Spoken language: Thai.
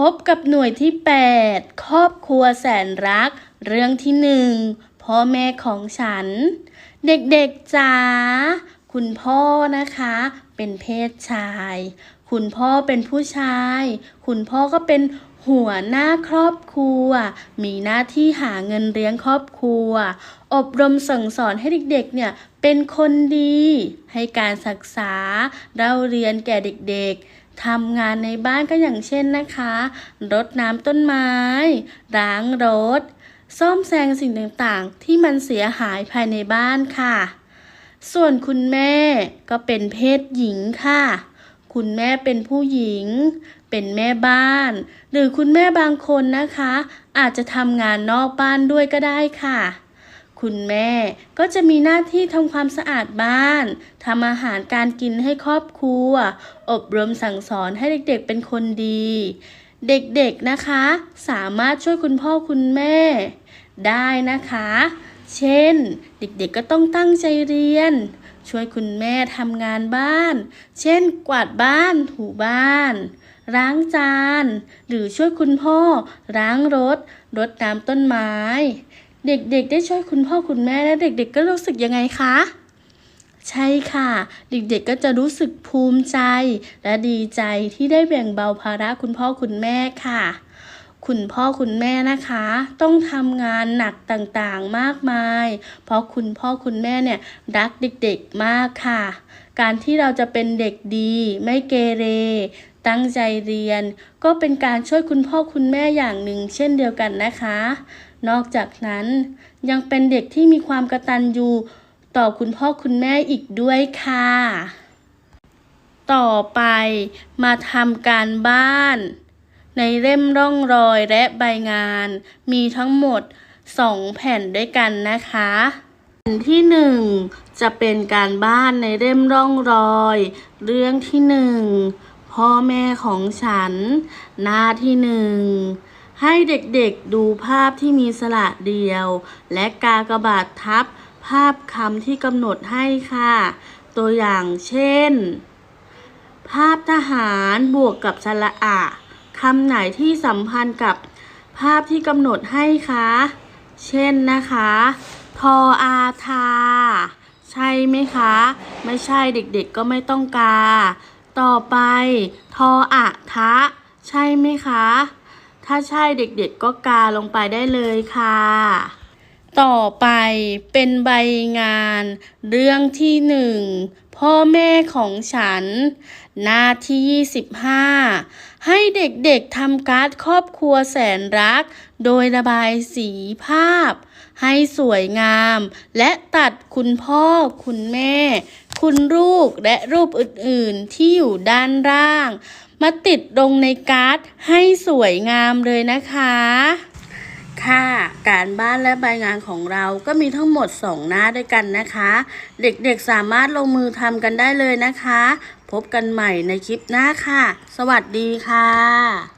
พบกับหน่วยที่ 8 ครอบครัวแสนรัก เรื่องที่หนึ่งพ่อแม่ของฉัน เด็กๆจ๋าคุณพ่อนะคะ เป็นเพศชาย คุณพ่อเป็นผู้ชาย คุณพ่อก็เป็นหัวหน้าครอบครัว มีหน้าที่หาเงินเลี้ยงครอบครัว อบรมสั่งสอนให้เด็กๆเนี่ยเป็นคนดี ให้การศึกษาเราเรียนแก่เด็กๆ ทำงานในบ้านก็อย่างเช่นนะคะ รดน้ำต้นไม้ ล้างรถ ซ่อมแซงสิ่งต่างๆ ที่มันเสียหายภายในบ้านค่ะ ส่วนคุณแม่ก็เป็นเพศหญิงค่ะ คุณแม่เป็นผู้หญิง เป็นแม่บ้าน หรือคุณแม่บางคนนะคะ อาจจะทำงานนอกบ้านด้วยก็ได้ค่ะ คุณแม่ก็จะมีหน้าที่ทำความสะอาดบ้านทำอาหารการกินให้ครอบครัว อบรมสั่งสอนให้เด็กๆเป็นคนดี เด็กๆนะคะ สามารถช่วยคุณพ่อคุณแม่ ได้นะคะ เช่น เด็กๆก็ต้องตั้งใจเรียน ช่วยคุณแม่ทำงานบ้าน เช่น กวาดบ้านถูบ้านล้างจาน หรือช่วยคุณพ่อล้างรถรดน้ำต้นไม้ เด็กๆ ได้ช่วยคุณพ่อคุณแม่และเด็กๆ ก็รู้สึกยังไงคะ ใช่ค่ะ เด็กๆ ก็จะรู้สึกภูมิใจ และดีใจที่ได้แบ่งเบาภาระคุณพ่อคุณแม่ค่ะคุณพ่อคุณแม่นะคะ ต้องทำงานหนักต่างๆมากมาย เพราะคุณพ่อคุณแม่เนี่ยรักเด็กๆมากค่ะ การที่เราจะเป็นเด็กดี ไม่เกเร ตั้งใจเรียน ก็เป็นการช่วยคุณพ่อคุณแม่อย่างหนึ่งเช่นเดียวกันนะคะ นอกจากนั้นยังเป็นเด็กที่มีความกตัญญูต่อคุณพ่อคุณแม่อีกด้วยค่ะ ต่อไปมาทำการบ้าน ในเล่มร่องรอยและใบงาน มีทั้งหมด 2 แผ่นด้วยกันนะคะแผ่นที่1จะเป็นการบ้านในเล่มร่องรอย เรื่องที่1 พ่อแม่ของฉัน หน้าที่หนึ่งให้เด็กๆดูภาพที่มีสระเดียว และกากบาททับ ภาพคำที่กำหนดให้ค่ะ ตัวอย่างเช่น ภาพทหารบวกกับสระอะคำไหนที่สัมพันธ์กับภาพที่กำหนดให้คะ เช่นนะคะ ทออาทา ใช่ไหมคะ ไม่ใช่เด็กๆก็ไม่ต้องกา ต่อไป ทออะทะ ใช่ไหมคะ ถ้าใช่เด็กๆก็กาลงไปได้เลยค่ะ ต่อไปเป็นใบงาน เรื่องที่หนึ่งพ่อแม่ของฉัน หน้าที่ 25 ให้เด็กๆทำการ์ดครอบครัวแสนรัก โดยระบายสีภาพ ให้สวยงาม และตัดคุณพ่อคุณแม่ คุณลูกและรูปอื่นๆที่อยู่ด้านล่าง มาติดลงในการ์ดให้สวยงามเลยนะคะ ค่ะการบ้านและใบงานของเราก็มีทั้งหมด 2 หน้าด้วยกันนะคะ เด็กๆสามารถลงมือทำกันได้เลยนะคะ พบกันใหม่ในคลิปหน้าค่ะ สวัสดีค่ะ